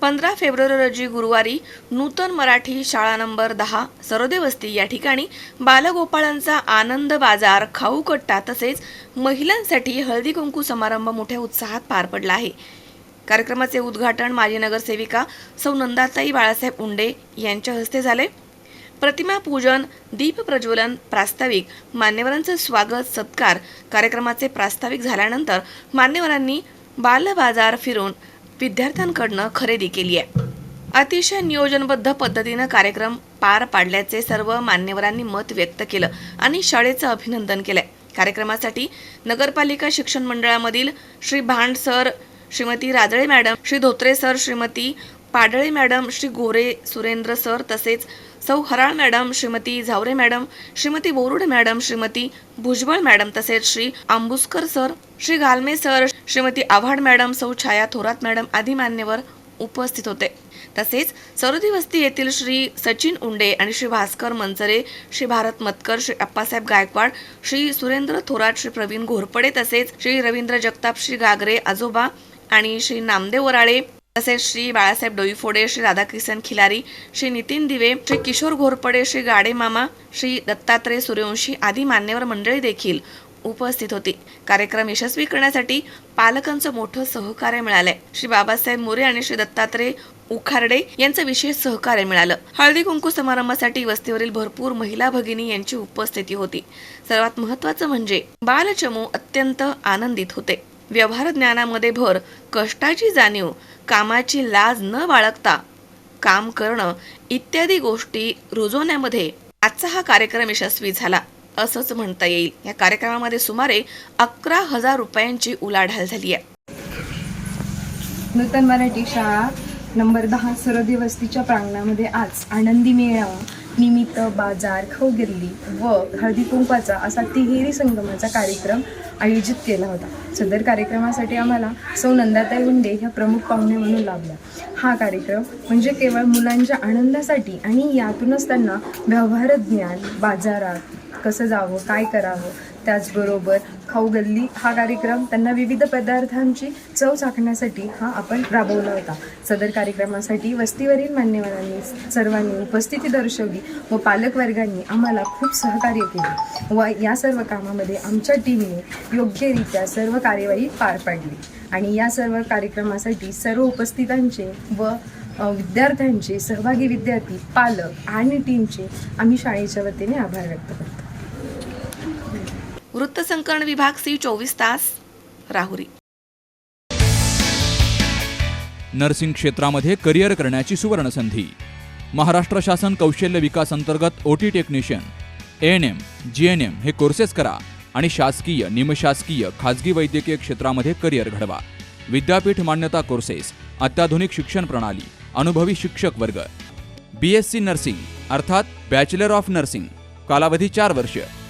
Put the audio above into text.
पंधरा फेब्रुवारी रोजी गुरुवारी नूतन मराठी शाळा नंबर दहा सरोदे वस्ती या ठिकाणी बालगोपाळांचा आनंद बाजार खाऊ कट्टा तसेच महिलांसाठी हळदी कुंकू समारंभ मोठ्या उत्साहात पार पडला आहे. कार्यक्रमाचे उद्घाटन माजी नगरसेविका सौ नंदाताई बाळासाहेब उंडे यांच्या हस्ते झाले. प्रतिमा पूजन दीप प्रज्वलन प्रास्ताविक मान्यवरांचं स्वागत सत्कार कार्यक्रमाचे प्रास्ताविक झाल्यानंतर मान्यवरांनी बालबाजार फिरून विद्यार्थ्यांकडनं खरेदी केली आहे. अतिशय नियोजनबद्ध पद्धतीनं कार्यक्रम पार पाडल्याचे सर्व मान्यवरांनी मत व्यक्त केलं आणि शाळेचं अभिनंदन केलंय. कार्यक्रमासाठी नगरपालिका शिक्षण मंडळामधील Shri Bhand sir Shrimati Rajale madam Shri Dhotre sir Shrimati Padale madam Shri Gore Surendra sir तसेच Sau Haral madam Shrimati Zaware madam Shrimati Borude madam Shrimati Bhujbal madam तसेच Shri Ambuskar sir Shri Galme sir Shrimati Awhad madam Sau Chhaya Thorat madam आदी मान्यवर उपस्थित होते. तसेच सरोदी वस्ती येथील श्री सचिन उंडे आणि श्री भास्कर मंचरे श्री भारत मतकर श्री अप्पासाहेब गायकवाड श्री सुरेंद्र थोरात श्री प्रवीण घोरपडे तसेच श्री रवींद्र जगताप श्री गागरे आजोबा आणि श्री नामदेव वराळे तसेच श्री बाळासाहेब डोईफोडे श्री राधाकिसन खिलारी श्री नितीन दिवे श्री किशोर घोरपडे श्री गाडे मामा श्री दत्तात्रय सूर्यवंशी आदी मान्यवर मंडळी देखील उपस्थित होती. कार्यक्रम यशस्वी करण्यासाठी पालकांचं मोठं सहकार्य मिळालंय. श्री बाबासाहेब मोरे आणि श्री दत्तात्रय उखारडे यांचं विशेष सहकार्य मिळालं. हळदी कुंकू समारंभासाठी वस्तीवरील भरपूर महिला भगिनी यांची उपस्थिती होती. सर्वात महत्वाचं म्हणजे बालचमू अत्यंत आनंदित होते. व्यवहार ज्ञानामध्ये भर कष्टाची जाणीव कामाची लाज न बाळगता काम करणं इत्यादी गोष्टी रुजवण्यामध्ये आजचा हा कार्यक्रम यशस्वी झाला असंच म्हणता येईल. या कार्यक्रमामध्ये सुमारे अकरा हजार रुपयांची उलाढाल झाली आहे. नूतन मराठी शाळा नंबर दहा सरदी वस्तीच्या प्रांगणामध्ये आज आनंदी मेळावा. निमित्त बाजार खवगिरली व हळदीकुंपाचा असा तिहेरी संगमाचा कार्यक्रम आयोजित केला होता. सदर कार्यक्रमासाठी आम्हाला सौ नंदाताई मुंडे ह्या प्रमुख पाहुणे म्हणून लाभल्या हा कार्यक्रम म्हणजे केवळ मुलांच्या आनंदासाठी आणि यातूनच त्यांना व्यवहार ज्ञान बाजारात कसं जावं काय करावं त्याचबरोबर खाऊ गल्ली हा कार्यक्रम त्यांना विविध पदार्थांची चव चाखण्यासाठी हा आपण राबवला होता. सदर कार्यक्रमासाठी वस्तीवरील मान्यवरांनी सर्वांनी उपस्थिती दर्शवली व पालकवर्गांनी आम्हाला खूप सहकार्य केले व या सर्व कामामध्ये आमच्या टीमने योग्यरित्या सर्व कार्यवाही पार पाडली आणि या सर्व कार्यक्रमासाठी सर्व उपस्थितांचे व विद्यार्थ्यांचे सहभागी विद्यार्थी पालक आणि टीमचे आम्ही शाळेच्या वतीने आभार व्यक्त करतो. वृत्तसंकलन विभाग सी चोवीस तास राहुरी. नर्सिंग क्षेत्रामध्ये करिअर करण्याची सुवर्णसंधी. महाराष्ट्र शासन कौशल्य विकास अंतर्गत OT technician A N M G N M हे कोर्सेस करा आणि शासकीय निमशासकीय खाजगी वैद्यकीय क्षेत्रामध्ये करिअर घडवा. विद्यापीठ मान्यता कोर्सेस अत्याधुनिक शिक्षण प्रणाली अनुभवी शिक्षक वर्ग. बी एस सी नर्सिंग अर्थात बॅचलर ऑफ नर्सिंग कालावधी चार वर्ष.